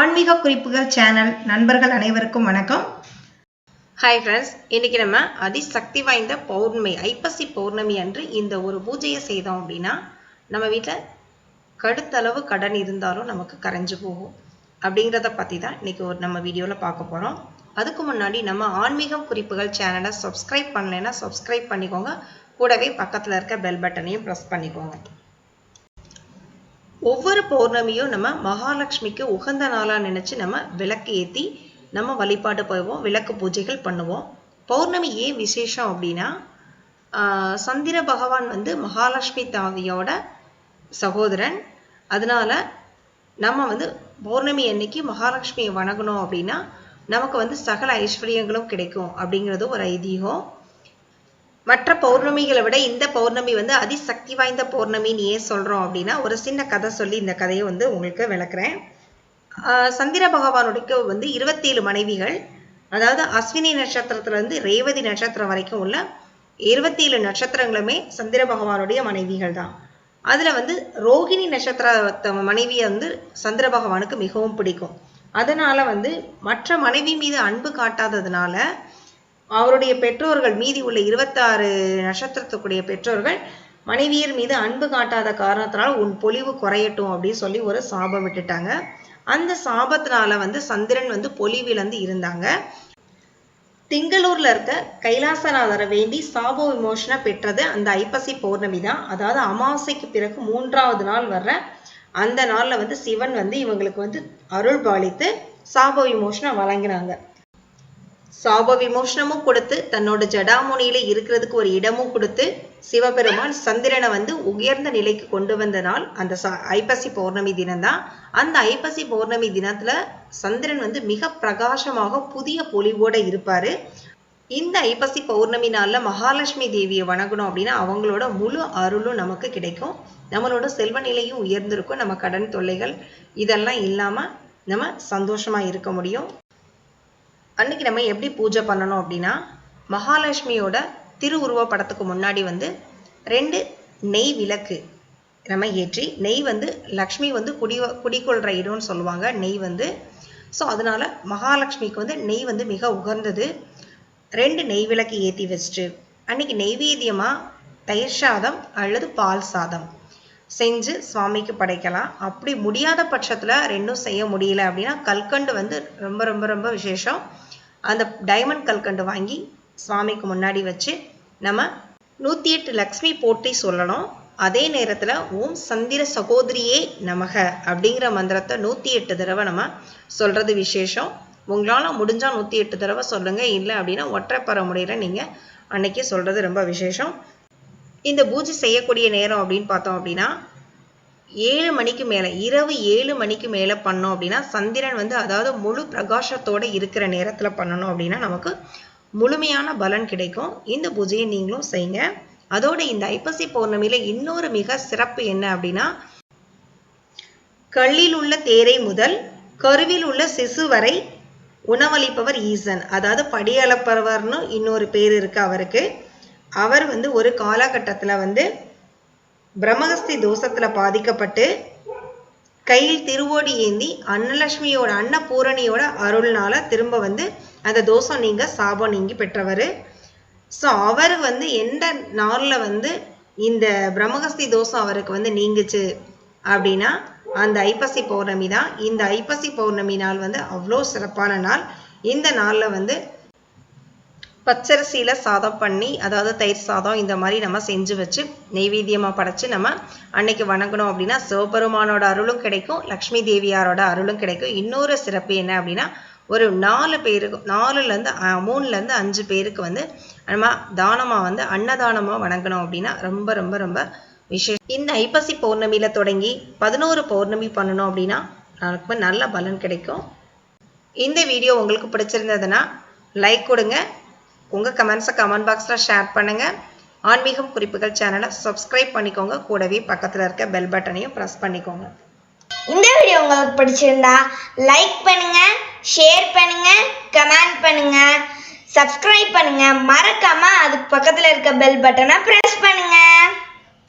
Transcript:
ஆன்மீக குறிப்புகள் சேனல் நண்பர்கள் அனைவருக்கும் வணக்கம். ஹாய் ஃப்ரெண்ட்ஸ் இன்னைக்கு நம்ம அதிசக்தி வாய்ந்த பௌர்ணமி ஐப்பசி பௌர்ணமி அன்று இந்த ஒரு பூஜையை செய்தோம் அப்படின்னா நம்ம வீட்டில் கடுத்தளவு கடன் இருந்தாலும் நமக்கு கரைஞ்சு போகும். அப்படிங்கிறத பற்றி தான் இன்றைக்கி ஒரு நம்ம வீடியோவில் பார்க்க போகிறோம் அதுக்கு முன்னாடி நம்ம ஆன்மீகம் குறிப்புகள் சேனலை சப்ஸ்கிரைப் பண்ணலைன்னா சப்ஸ்கிரைப் பண்ணிக்கோங்க. கூடவே பக்கத்தில் இருக்க பெல் பட்டனையும் ப்ரெஸ் பண்ணிக்கோங்க. ஒவ்வொரு பௌர்ணமியும் நம்ம மகாலட்சுமிக்கு உகந்த நாளாக நினச்சி நம்ம விளக்கு ஏற்றி நம்ம வழிபாடு போவோம் விளக்கு பூஜைகள் பண்ணுவோம். பௌர்ணமி ஏன் விசேஷம் அப்படின்னா சந்திர பகவான் வந்து மகாலட்சுமி தாவியோட சகோதரன். அதனால நம்ம வந்து பௌர்ணமி அன்னைக்கு மகாலட்சுமியை வணங்கணும் அப்படின்னா நமக்கு வந்து சகல ஐஸ்வர்யங்களும் கிடைக்கும் அப்படிங்கிறது ஒரு ஐதீகம். மற்ற பௌர்ணமிகளை விட இந்த பௌர்ணமி வந்து அதிசக்தி வாய்ந்த பௌர்ணமின்னு ஏன் சொல்கிறோம் அப்படின்னா ஒரு சின்ன கதை சொல்லி இந்த கதையை வந்து உங்களுக்கு விளக்குறேன். சந்திர பகவானுடைய வந்து இருபத்தேழு மனைவிகள். அதாவது அஸ்வினி நட்சத்திரத்துலேருந்து ரேவதி நட்சத்திரம் வரைக்கும் உள்ள இருபத்தேழு நட்சத்திரங்களுமே சந்திர பகவானுடைய மனைவிகள் தான். அதில் வந்து ரோகிணி நட்சத்திரத்தை மனைவியை வந்து சந்திர பகவானுக்கு மிகவும் பிடிக்கும். அதனால் வந்து மற்ற மனைவி மீது அன்பு காட்டாததுனால அவருடைய பெற்றோர்கள் மீதி உள்ள இருபத்தாறு நட்சத்திரத்துக்குரிய பெற்றோர்கள் மனைவியர் மீது அன்பு காட்டாத காரணத்தினால் உன் பொலிவு குறையட்டும் அப்படின்னு சொல்லி ஒரு சாபம் விட்டுட்டாங்க. அந்த சாபத்தினால வந்து சந்திரன் வந்து பொலிவிலந்து இருந்தாங்க. திங்களூர்ல இருக்க கைலாசநாதரை வேண்டி சாப விமோசனை பெற்றது அந்த ஐப்பசி பௌர்ணமி தான். அதாவது அமாவாசைக்கு பிறகு மூன்றாவது நாள் வர்ற அந்த நாளில் வந்து சிவன் வந்து இவங்களுக்கு வந்து அருள் பாலித்து சாப விமோசனம் வழங்கினாங்க சாப விமோசனமும் கொடுத்து தன்னோட ஜடாமுனியில இருக்கிறதுக்கு ஒரு இடமும் கொடுத்து சிவபெருமான் சந்திரனை வந்து உயர்ந்த நிலைக்கு கொண்டு வந்த நாள் அந்த ஐப்பசி பௌர்ணமி தினம்தான். அந்த ஐப்பசி பௌர்ணமி தினத்துல சந்திரன் வந்து மிக பிரகாசமாக புதிய பொலிவோட இருப்பாரு. இந்த ஐப்பசி பௌர்ணமி நாளில் மகாலட்சுமி தேவியை வணங்கணும் அப்படின்னா அவங்களோட முழு அருளும் நமக்கு கிடைக்கும். நம்மளோட செல்வ நிலையும் உயர்ந்திருக்கும். நம்ம கடன் தொல்லைகள் இதெல்லாம் இல்லாமல் நம்ம சந்தோஷமாக இருக்க முடியும். அன்னைக்கு நம்ம எப்படி பூஜை பண்ணணும் அப்படின்னா மகாலட்சுமியோட திருவுருவ படத்துக்கு முன்னாடி வந்து ரெண்டு நெய் விளக்கு நம்ம ஏற்றி நெய் வந்து லக்ஷ்மி வந்து குடி குடிக்கொள்கிற இடம்னு சொல்லுவாங்க நெய் வந்து. ஸோ அதனால மகாலட்சுமிக்கு வந்து நெய் வந்து மிக உகந்தது. ரெண்டு நெய் விளக்கு ஏற்றி வச்சுட்டு அன்னைக்கு நெய்வேத்தியமாக தயிர் சாதம் அல்லது பால் சாதம் செஞ்சு சுவாமிக்கு படைக்கலாம். அப்படி முடியாத பட்சத்தில் ரெண்டும் செய்ய முடியல அப்படின்னா கல்கண்டு வந்து ரொம்ப ரொம்ப ரொம்ப விசேஷம். அந்த டைமண்ட் கல்கண்டு வாங்கி சுவாமிக்கு முன்னாடி வச்சு நம்ம நூற்றி எட்டு லக்ஷ்மி போற்றி சொல்லணும். அதே நேரத்தில் ஓம் சந்திர சகோதரியே நமக அப்படிங்கிற மந்திரத்தை நூற்றி எட்டு தடவை நம்ம சொல்கிறது விசேஷம். உங்களால் முடிஞ்சால் நூற்றி எட்டு தடவை சொல்லுங்கள் இல்லை அப்படின்னா ஒற்றைப்பற முறையில் நீங்கள் அன்னைக்கு சொல்கிறது ரொம்ப விசேஷம். இந்த பூஜை செய்யக்கூடிய நேரம் அப்படின்னு பார்த்தோம் அப்படின்னா ஏழு மணிக்கு மேலே இரவு ஏழு மணிக்கு மேலே பண்ணோம் அப்படின்னா சந்திரன் வந்து அதாவது முழு பிரகாசத்தோட இருக்கிற நேரத்தில் பண்ணணும் அப்படின்னா நமக்கு முழுமையான பலன் கிடைக்கும். இந்த பூஜையை நீங்களும் செய்யுங்க. அதோட இந்த ஐப்பசி பௌர்ணமியில் இன்னொரு மிக சிறப்பு என்ன அப்படின்னா கல்லில் உள்ள தேரை முதல் கருவில் உள்ள சிசு வரை உணவளிப்பவர் ஈசன். அதாவது படியளப்பவர்னு இன்னொரு பேர் இருக்கு அவருக்கு. அவர் வந்து ஒரு காலகட்டத்தில் வந்து பிரம்மகஸ்தி தோஷத்துல பாதிக்கப்பட்டு கையில் திருவோடி ஏந்தி அன்னலட்சுமியோட அன்னபூரணியோட அருள்னால திரும்ப வந்து அந்த தோஷம் நீங்க சாபம் நீங்கி பெற்றவர். ஸோ அவர் வந்து எந்த நாளில் வந்து இந்த பிரம்மகஸ்தி தோஷம் அவருக்கு வந்து நீங்குச்சு அப்படின்னா அந்த ஐப்பசி பௌர்ணமி தான். இந்த ஐப்பசி பௌர்ணமி நாள் வந்து அவ்வளோ சிறப்பான நாள். இந்த நாளில் வந்து பச்சரிசியில் சாதம் பண்ணி அதாவது தயிர் சாதம் இந்த மாதிரி நம்ம செஞ்சு வச்சு நெய்வேத்தியமாக படைச்சு நம்ம அன்னைக்கு வணங்கணும் அப்படின்னா சிவபெருமானோட அருளும் கிடைக்கும் லக்ஷ்மி தேவியாரோட அருளும் கிடைக்கும். இன்னொரு சிறப்பு என்ன அப்படின்னா ஒரு நாலு பேருக்கு நாலுலேருந்து மூணுலேருந்து அஞ்சு பேருக்கு வந்து நம்ம தானமாக வந்து அன்னதானமாக வணங்கணும் அப்படின்னா ரொம்ப ரொம்ப ரொம்ப விசேஷம். இந்த ஐப்பசி பௌர்ணமியில் தொடங்கி பதினோரு பௌர்ணமி பண்ணணும் அப்படின்னா நமக்கு நல்ல பலன் கிடைக்கும். இந்த வீடியோ உங்களுக்கு பிடிச்சிருந்ததுன்னா லைக் கொடுங்க. உங்கள் கமெண்ட்ஸை கமெண்ட் பாக்ஸில் ஷேர் பண்ணுங்கள் ஆன்மீகம் குறிப்புகள் சேனலை சப்ஸ்கிரைப் பண்ணிக்கோங்க. கூடவே பக்கத்தில் இருக்க பெல் பட்டனையும் ப்ரெஸ் பண்ணிக்கோங்க. இந்த வீடியோ உங்களுக்கு பிடிச்சிருந்தா லைக் பண்ணுங்க ஷேர் பண்ணுங்க கமெண்ட் பண்ணுங்க சப்ஸ்கிரைப் பண்ணுங்க. மறக்காம அதுக்கு பக்கத்தில் இருக்க பெல் பட்டனை ப்ரெஸ் பண்ணுங்க.